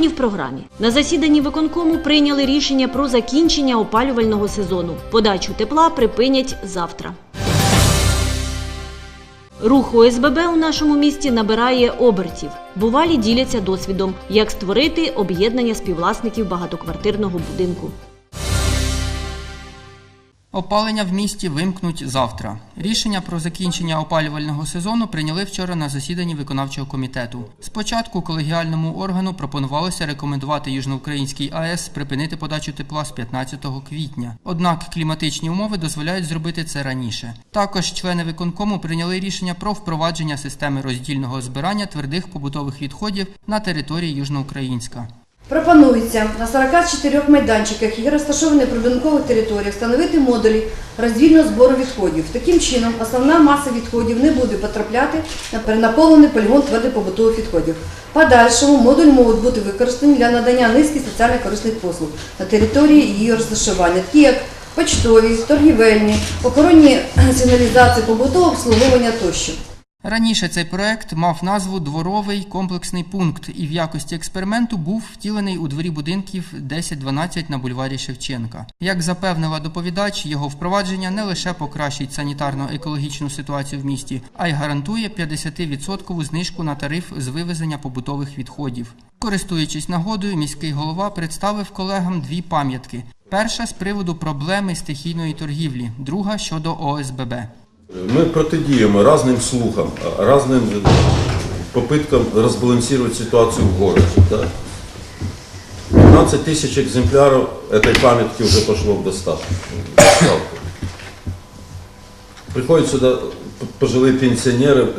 Сьогодні в програмі на засіданні виконкому прийняли рішення про закінчення опалювального сезону. Подачу тепла припинять завтра. Рух ОСББ у нашому місті набирає обертів. Бувалі діляться досвідом, як створити об'єднання співвласників багатоквартирного будинку. Опалення в місті вимкнуть завтра. Рішення про закінчення опалювального сезону прийняли вчора на засіданні виконавчого комітету. Спочатку колегіальному органу пропонувалося рекомендувати Южноукраїнській АЕС припинити подачу тепла з 15 квітня. Однак кліматичні умови дозволяють зробити це раніше. Також члени виконкому прийняли рішення про впровадження системи роздільного збирання твердих побутових відходів на території Южноукраїнська. Пропонується на 44 майданчиках, які розташовані при будинкових територіях, встановити модулі роздільного збору відходів. Таким чином, основна маса відходів не буде потрапляти на перенаповнений полігон твердопобутових відходів. Подальшому модуль можуть бути використані для надання низки соціально-корисних послуг на території її розташування, такі як почтові, торгівельні, охоронні сигналізації, побутове обслуговування тощо. Раніше цей проект мав назву Дворовий комплексний пункт і в якості експерименту був втілений у дворі будинків 10-12 на бульварі Шевченка. Як запевнила доповідач, його впровадження не лише покращить санітарно-екологічну ситуацію в місті, а й гарантує 50% знижку на тариф з вивезення побутових відходів. Користуючись нагодою, міський голова представив колегам дві пам'ятки. Перша з приводу проблеми стихійної торгівлі, друга щодо ОСББ. Ми протидіємо різним слухам, різним попиткам розбалансувати ситуацію в городе. Да? 15 тысяч экземпляров этой памятки уже пошло в доставку. в доставку. Приходят сюда пожилые пенсионеры.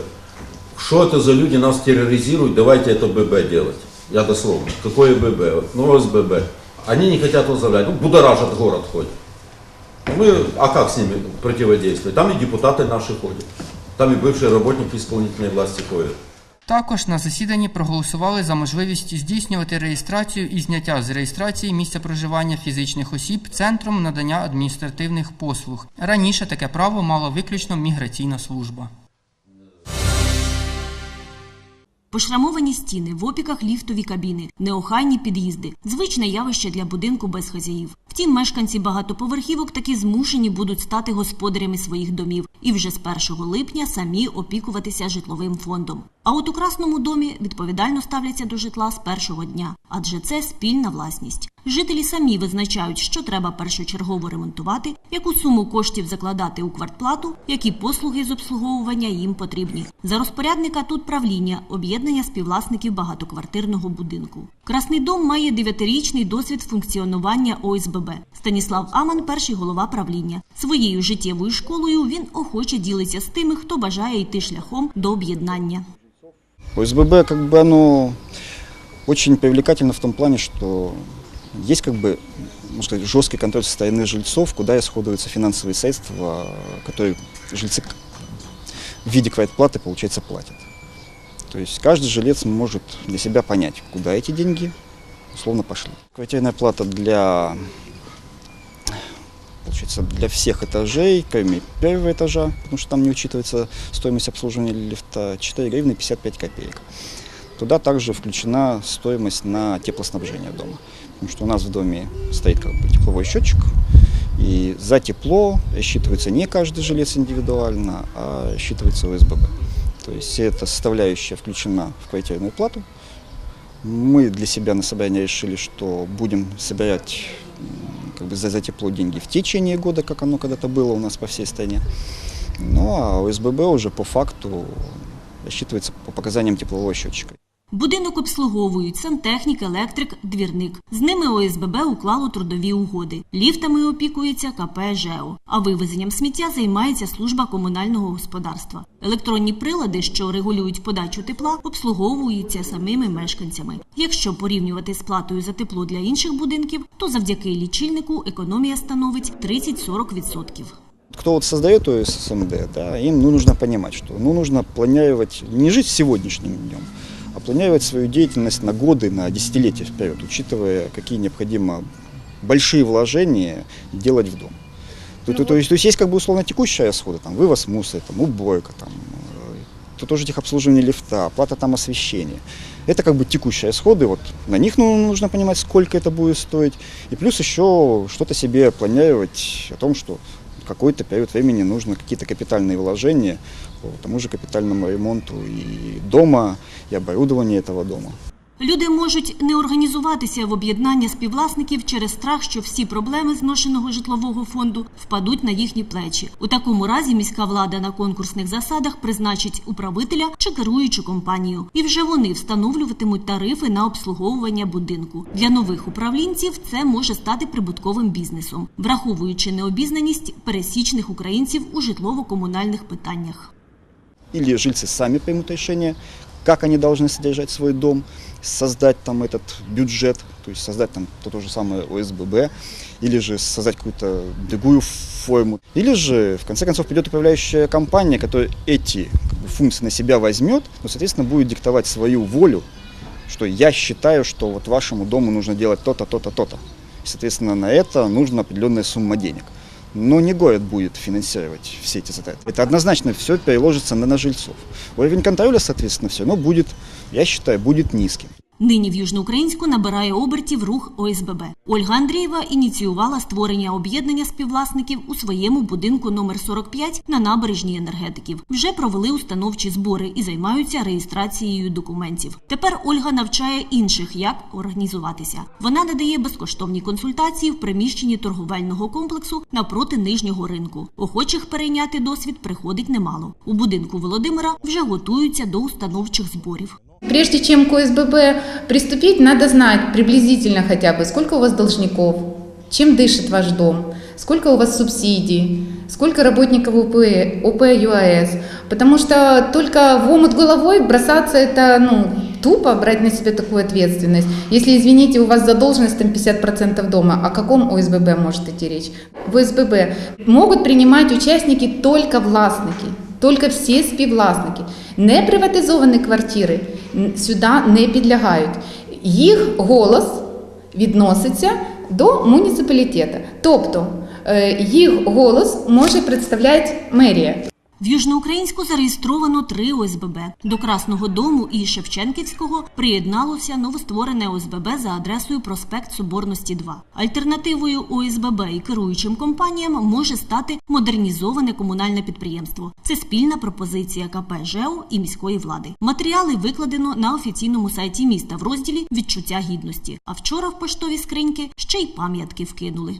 Что это за люди нас терроризируют? Давайте это ББ делать. Я дословно. Какое ББ? Ну, ОСББ. Они не хотят возглавлять. Ну, будоражат город ходят. Мы, а как с ними противодействовать? Там и депутаты наши ходят. Там и бывшие работники исполнительной власти ходят. Також на засіданні проголосували за можливість здійснювати реєстрацію і зняття з реєстрації місця проживання фізичних осіб центром надання адміністративних послуг. Раніше таке право мала виключно міграційна служба. Пошрамовані стіни, в опіках ліфтові кабіни, неохайні під'їзди звичне явище для будинку без хазяїв. Втім, мешканці багатоповерхівок таки змушені будуть стати господарями своїх домів і вже з 1 липня самі опікуватися житловим фондом. А от у красному домі відповідально ставляться до житла з першого дня, адже це спільна власність. Жителі самі визначають, що треба першочергово ремонтувати, яку суму коштів закладати у квартплату, які послуги з обслуговування їм потрібні. За розпорядника тут правління об'єднання співвласників багатоквартирного будинку. Красний дом має дев'ятирічний досвід функціонування ОСББ. Станіслав Аман, перший голова правління. Своєю життєвою школою він охоче ділиться з тими, хто бажає йти шляхом до об'єднання. ОСББ как бы оно очень привлекательно в том плане, что есть как бы можно сказать, жесткий контроль со стороны жильцов, куда расходуются финансовые средства, которые жильцы в виде квартплаты, получается, платят. То есть каждый жилец может для себя понять, куда эти деньги условно пошли. Квартирная плата для, получается, для всех этажей, кроме первого этажа, потому что там не учитывается стоимость обслуживания лифта, 4 гривны 55 копеек. Туда также включена стоимость на теплоснабжение дома. Потому что у нас в доме стоит как бы тепловой счетчик, и за тепло рассчитывается не каждый жилец индивидуально, а рассчитывается ОСББ. То есть эта составляющая включена в квартирную плату. Мы для себя на собрании решили, что будем собирать как бы за, за тепло деньги в течение года, как оно когда-то было у нас по всей стране. Ну а ОСББ уже по факту рассчитывается по показаниям теплового счетчика. Будинок обслуговують сантехнік, електрик, двірник. З ними ОСББ уклало трудові угоди. Ліфтами опікується КП ЖЕО. А вивезенням сміття займається служба комунального господарства. Електронні прилади, що регулюють подачу тепла, обслуговуються самими мешканцями. Якщо порівнювати з платою за тепло для інших будинків, то завдяки лічильнику економія становить 30-40%. Кто вот создает ОСМД, да, им ну, нужно понимать, что ну, нужно планировать, не жить сегодняшним днем, а планировать свою деятельность на годы, на десятилетия вперед, учитывая, какие необходимо большие вложения делать в дом. То, то- то есть, то есть есть как бы условно текущие расходы, там, вывоз мусора, там, уборка, там, э, то тоже техобслуживание лифта, оплата там освещения. Это как бы текущие расходы, вот на них ну, нужно понимать, сколько это будет стоить. И плюс еще что-то себе планировать о том, что какой-то период времени нужно какие-то капитальные вложения по тому же капитальному ремонту и дома, и оборудования этого дома. Люди можуть не організуватися в об'єднання співвласників через страх, що всі проблеми зношеного житлового фонду впадуть на їхні плечі. У такому разі міська влада на конкурсних засадах призначить управителя чи керуючу компанію, і вже вони встановлюватимуть тарифи на обслуговування будинку. Для нових управлінців це може стати прибутковим бізнесом, враховуючи необізнаність пересічних українців у житлово-комунальних питаннях. Или жильцы сами примут решение, как они должны содержать свой дом, создать там этот бюджет, то есть создать там то, то же самое ОСББ, или же создать какую-то другую форму. Или же, в конце концов, придет управляющая компания, которая эти как бы, функции на себя возьмет, но, соответственно, будет диктовать свою волю, что я считаю, что вот вашему дому нужно делать то-то, то-то, то-то. Соответственно, на это нужна определенная сумма денег. Но не город будет финансировать все эти затраты. Это однозначно все переложится на, на жильцов. Уровень контроля, соответственно, все равно будет, я считаю, будет низким. Нині в Южноукраїнську набирає обертів рух ОСББ. Ольга Андрієва ініціювала створення об'єднання співвласників у своєму будинку номер 45 на набережній енергетиків. Вже провели установчі збори і займаються реєстрацією документів. Тепер Ольга навчає інших, як організуватися. Вона надає безкоштовні консультації в приміщенні торговельного комплексу напроти нижнього ринку. Охочих перейняти досвід приходить немало. У будинку Володимира вже готуються до установчих зборів. Прежде чем к ОСББ приступить, надо знать приблизительно хотя бы, сколько у вас должников, чем дышит ваш дом, сколько у вас субсидий, сколько работников УП, ОП ЮАС. Потому что только в омут головой бросаться это ну, тупо брать на себя такую ответственность. Если, извините, у вас задолженность там 50% дома, о каком ОСББ может идти речь? В ОСББ могут принимать участники только властники, только всі співвласники. Не приватизовані квартири н- Сюди не підлягають. Їх голос відноситься до муніципалітету. Тобто е, їх голос може представляти мерія. В Южноукраїнську зареєстровано три ОСББ. До Красного Дому і Шевченківського приєдналося новостворене ОСББ за адресою проспект Соборності 2. Альтернативою ОСББ і керуючим компаніям може стати модернізоване комунальне підприємство. Це спільна пропозиція КП ЖЕО і міської влади. Матеріали викладено на офіційному сайті міста в розділі Відчуття гідності. А вчора в поштові скриньки ще й пам'ятки вкинули.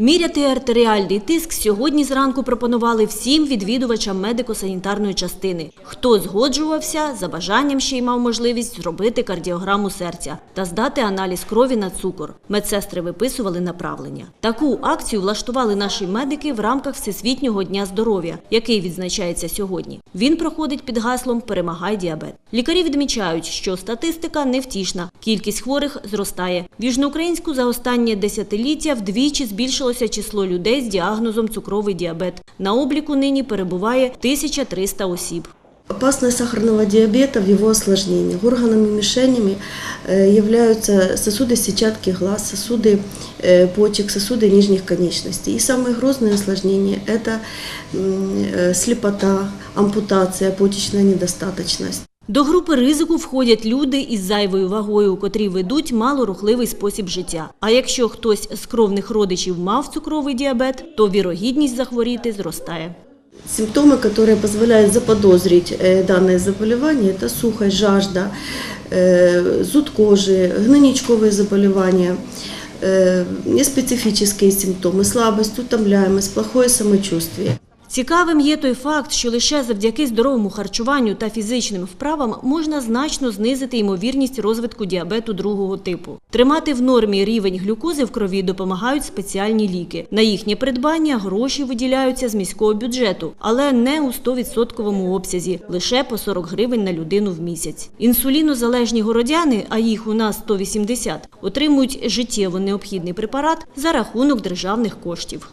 Міряти артеріальний тиск сьогодні зранку пропонували всім відвідувачам медико-санітарної частини. Хто згоджувався, за бажанням ще й мав можливість зробити кардіограму серця та здати аналіз крові на цукор. Медсестри виписували направлення. Таку акцію влаштували наші медики в рамках Всесвітнього дня здоров'я, який відзначається сьогодні. Він проходить під гаслом Перемагай діабет. Лікарі відмічають, що статистика невтішна. Кількість хворих зростає. В Южноукраїнську за останнє десятиліття вдвічі збільшилося число людей з діагнозом цукровий діабет. На обліку нині перебуває 1300 осіб. Опасность сахарного диабета в его осложнениях. Органами-мишенями э, являются сосуды сетчатки глаз, сосуды э, почек, сосуды нижних конечностей. И самые грозные осложнения – это м, э, слепота, ампутация, почечная недостаточность. До групи ризику входять люди із зайвою вагою, котрі ведуть малорухливий спосіб життя. А якщо хтось з кровних родичів мав цукровий діабет, то вірогідність захворіти зростає. Симптомы, которые позволяют заподозрить э, данное заболевание, это сухость, жажда, э, зуд кожи, гнойничковые заболевания, э, неспецифические симптомы, слабость, утомляемость, плохое самочувствие. Цікавим є той факт, що лише завдяки здоровому харчуванню та фізичним вправам можна значно знизити ймовірність розвитку діабету другого типу. Тримати в нормі рівень глюкози в крові допомагають спеціальні ліки. На їхнє придбання гроші виділяються з міського бюджету, але не у 100% обсязі, лише по 40 гривень на людину в місяць. Інсулінозалежні городяни, а їх у нас 180, отримують життєво необхідний препарат за рахунок державних коштів.